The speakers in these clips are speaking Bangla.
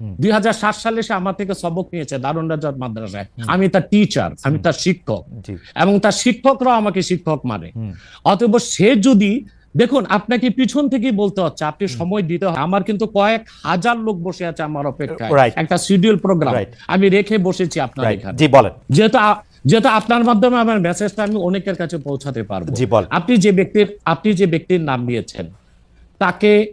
দুই হাজার সাত সালে সে আমার থেকে সবক নিয়েছে দারুণ রাজাত মাদ্রাসায়। আমি তার টিচার আমি তার শিক্ষক। এবং তার শিক্ষকরাও আমাকে শিক্ষক মানে। অতএব সে যদি দেখুন আপনাকে পিছন থেকেই বলতে হচ্ছে আপনি সময় দিতে হয়। আমার কিন্তু কয়েক হাজার লোক বসে আছে আমার অপেক্ষায়. একটা শিডিউল প্রোগ্রাম আমি রেখে বসেছি আপনার এখানে। জি বলেন। যেহেতু যেহেতু আপনার মাধ্যমে আমার মেসেজটা আমি অনেকের কাছে পৌঁছাতে পারব। আপনি যে ব্যক্তির আপনি যে ব্যক্তির নাম নিয়েছেন তাকে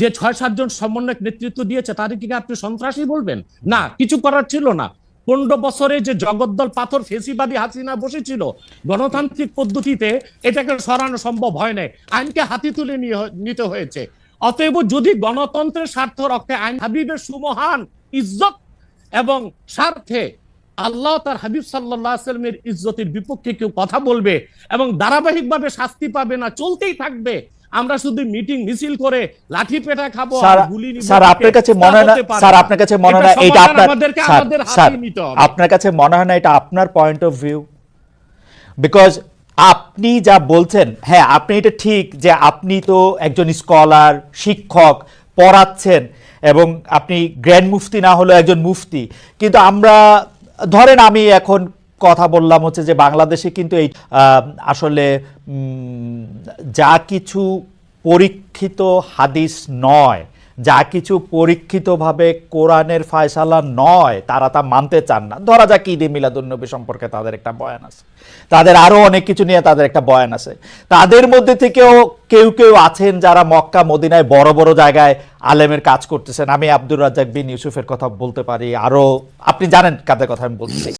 যে ছয় সাতজন সমন্বয়ক নেতৃত্ব দিয়েছে তাদেরকে কি আপনি সন্ত্রাসী বলবেন? না, কিছু করার ছিল না। পনেরো বছরে যে জগদ্দল পাথর ফেসিবাদী হাসিনা বসেছিল, গণতান্ত্রিক পদ্ধতিতে এটাকে সরানো সম্ভব হয় নাই। আইনকে হাতি তুলে নিতে হয়েছে। অতএব যদি গণতন্ত্রের স্বার্থ রক্ষে আইন হাবিবের সুমহান ইজ্জত এবং স্বার্থে আল্লাহ তার হাবিব সাল্লাহ আসলামের ইজ্জতের বিপক্ষে কেউ কথা বলবে এবং ধারাবাহিকভাবে শাস্তি পাবে না, চলতেই থাকবে আমরা শুধু মিটিং মিছিল করে লাঠি পেটা খাব গুলি নিবো স্যার আপনার কাছে মনে হয় না স্যার আপনার কাছে মনে হয় না এটা আপনার স্যার আপনার কাছে মনে হয় না এটা আপনার পয়েন্ট অফ ভিউ বিকজ আপনি যা বলছেন হ্যাঁ আপনি এটা ঠিক যে আপনি তো একজন স্কলার শিক্ষক পড়াচ্ছেন এবং আপনি গ্র্যান্ড মুফতি না হলেও একজন মুফতি কিন্তু আমরা ধরেন আমি এখন কথা বললাম হচ্ছে যে বাংলাদেশে কিন্তু এই আসলে যা কিছু পরীক্ষিত হাদিস নয়, যা কিছু পরীক্ষিতভাবে কোরআনের ফায়সালা নয়, তারা তা মানতে চান না। ধরা যাক ঈদে মিলাদুন্নবী সম্পর্কে তাদের একটা বয়ান আছে। তাদের আরও অনেক কিছু নিয়ে তাদের একটা বয়ান আছে। তাদের মধ্যে থেকেও কেউ কেউ আছেন যারা মক্কা, মদিনায় বড় বড় জায়গায় আলেমের কাজ করতেছেন। আমি আব্দুর রাজ্জাক বিন ইউসুফের কথা বলতে পারি। আরও আপনি জানেন কাদের কথা আমি বলছি।